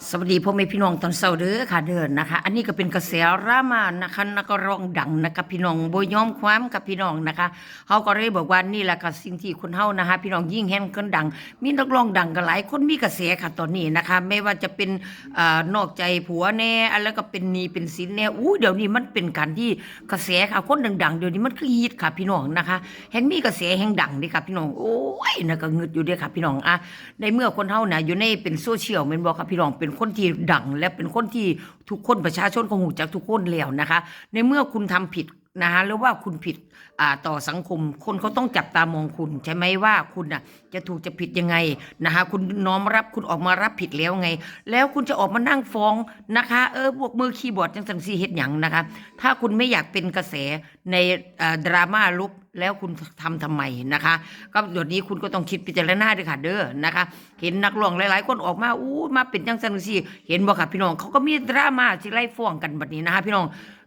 สวัสดีพ่อแม่พี่น้องตอนเช้าเด้อค่ะเดินนะคะ อันนี้ก็เป็นกระแสรามานะคะนักร้องดังนะคะพี่น้องบ่ยอมความกับพี่น้องนะคะเขาก็เลยบอกว่านี่แหละค่ะสิ่งที่คนเฮานะคะ พี่น้องยิ่งแห่งคนดัง มีนักร้องดังกันหลายคนมีกระแสค่ะตอนนี้นะคะ ไม่ว่าจะเป็นอ่อนอกใจผัวแน่แล้วก็เป็นนีเป็นสินแน่อู้เดี๋ยวนี้มันเป็นการที่กระแสค่ะคนดังๆเดี๋ยวนี้มันคือฮิตค่ะพี่น้องนะคะ แห่งมีกระแสแห่งดังนี่ค่ะพี่น้องโอ้ยนะก็งึดอยู่เด้อค่ะพี่น้องอะในเมื่อคนเฮาน่ะอยู่ในเป็นโซเชียลแม่นบ่ค่ะพี่น้องเป็นคนที่ดัง และเป็นคนที่ทุกคนประชาชนคงหูจักทุกคนแล้วนะคะ ในเมื่อคุณทำผิดนะคะหรือว่าคุณผิดอ่าต่อสังคม คนเขาต้องจับตามองคุณ ใช่ไหมว่าคุณน่ะจะถูกจะผิดยังไงนะคะคุณน้อมรับคุณออกมารับผิดแล้วไง แล้วคุณจะออกมานั่งฟ้องนะคะ เออพวกมือคีย์บอร์ดจังสันซีเฮ็ดหยังนะคะ ถ้าคุณไม่อยากเป็นกระแสในอ่าดราม่าลุก แล้วคุณทำทำไมนะคะ ก็เดี๋ยวนี้คุณก็ต้องคิดพิจารณาด้วยค่ะเด้อนะคะ เห็นนักร้องหลาย ๆ คนออกมาอู้มาเป็นจังสันซีเห็นบ่ค่ะพี่น้องเขาก็มีดราม่าสิไล่ฟ้องกันแบบนี้นะคะ พี่น้อง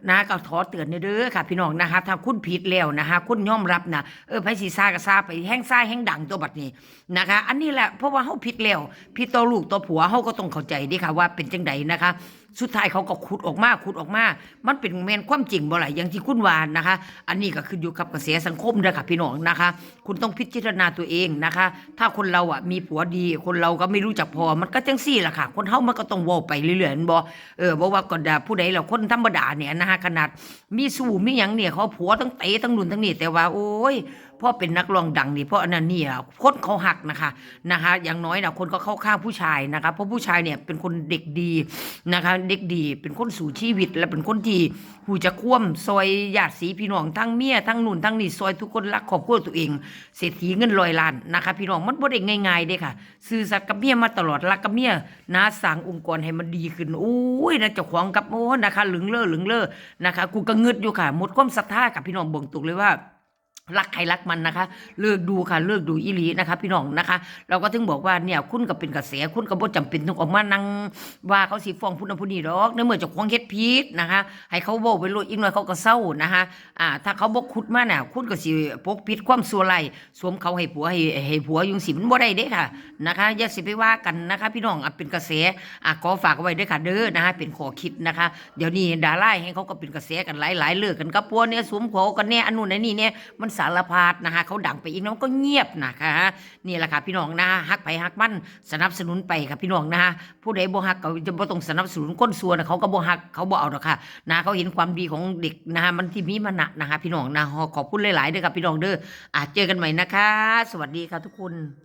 นะก็ขอเตือนเด้อค่ะ พี่น้องนะคะถ้าคุณผิดแล้วนะคะคุณยอมรับนะเออไผสิซ่าก็ซาไปแห้งซ่าแห้งดังตัวบัดนี้นะคะ อันนี้แหละเพราะว่าเฮาผิดแล้วผิดต่อลูกต่อผัวเฮาก็ต้องเข้าใจดิค่ะว่าเป็นจังใดนะคะ สุดท้ายเขาก็ขุดออกมาขุดออกมา มันเป็นแมนความจริงบ่ไหลอย่างที่คุณวานนะคะ อันนี้ก็ขึ้นอยู่กับกระแสสังคมเด้อค่ะพี่น้องนะคะ คุณต้องพิจารณาตัวเองนะคะ ถ้าคนเราอะมีผัวดี คนเราก็ไม่รู้จักพอ มันก็จังซี่ล่ะค่ะ คนเฮามันก็ต้องว้าไปเรื่อยๆแม่นบ่เออบ่ว่าก็ด่าผู้ใดแล้วคนธรรมดาเนี่ยนะคะขนาดมีสู้มีหยังเนี่ยเขาผัวทั้งเตะทั้งนุ่นทั้งนี่แต่ว่าโอ้ยพ่อเป็นนักร้องดังนี่เพราะอันนั้นเนี่ยคนเขาหักนะคะนะคะ อย่างน้อยนะคนก็เข้าข้างผู้ชายนะคะ เพราะผู้ชายเนี่ยเป็นคนเด็กดีนะคะ เด็กดีเป็นคนสู่ชีวิต และเป็นคนที่หูจะคว่ำซอยญาติสีพี่น้องทั้งเมียทั้งนุ่นทั้งนี่ซอยทุกคนรักครอบครัวตัวเอง เศรษฐีเงินลอยล้านนะคะ พี่น้องมันบ่ได้ง่ายๆเด้ค่ะซื่อสัตย์กับเมียมาตลอดรักกับเมียนะสร้างองค์กรให้มันดีขึ้นโอ้ยนะเจ้าของกับโอ้นะคะหลึงเลอหลึงเลอนะคะ กูก็งึดอยู่ค่ะหมดความศรัทธากับพี่น้องบ่งตุกเลยว่า รักใครรักมันนะคะ เลิกดูค่ะ เลิกดูอีหลีนะคะ พี่น้องนะคะ เราก็ถึงบอกว่าเนี่ยคุณก็เป็นกระแสคุณก็บ่จำเป็นต้องออกมานั่งว่าเขาสิฟ้องผู้นั้นผู้นี้ดอกในเมื่อเจ้าของเฮ็ดผิดนะคะ ให้เขาเว้าไปโลดอีกหน่อยเขาก็เศร้านะคะอ่าถ้าเขาบ่ขุดมาน่ะคุณก็สิปกปิดความชั่วร้ายสวมเขาให้ผัวให้ให้ผัวยุงสิมันบ่ได้เด้ค่ะนะคะอย่าสิไปว่ากันนะคะ พี่น้องอะเป็นกระแสอะขอฝากไว้ด้วยค่ะเด้อนะคะเป็นข้อคิดนะคะ เดี๋ยวนี้ดาราให้เขาก็เป็นกระแสกันหลายๆเลิกกันกับผัวเนี่ยสวมเขากันแน่อันนู้นอันนี้เนี่ยมันสารพัดนะคะเขาดังไปอีกน้องก็เงียบนะคะนี่แหละค่ะพี่น้องนะคะฮักไปฮักมันสนับสนุนไปค่ะพี่น้องนะคะผู้ใดบ่ฮักก็จะบ่ต้องสนับสนุนก้นซัวนะเขาก็บ่ฮักเขาบ่เอาดอกค่ะนะเขาเห็นความดีของเด็กนะคะมันที่มีมันะนะคะพี่น้องนะขอบคุณหลายๆเด้อค่ะพี่น้องเด้ออาจเจอกันใหม่นะคะ สวัสดีค่ะทุกคน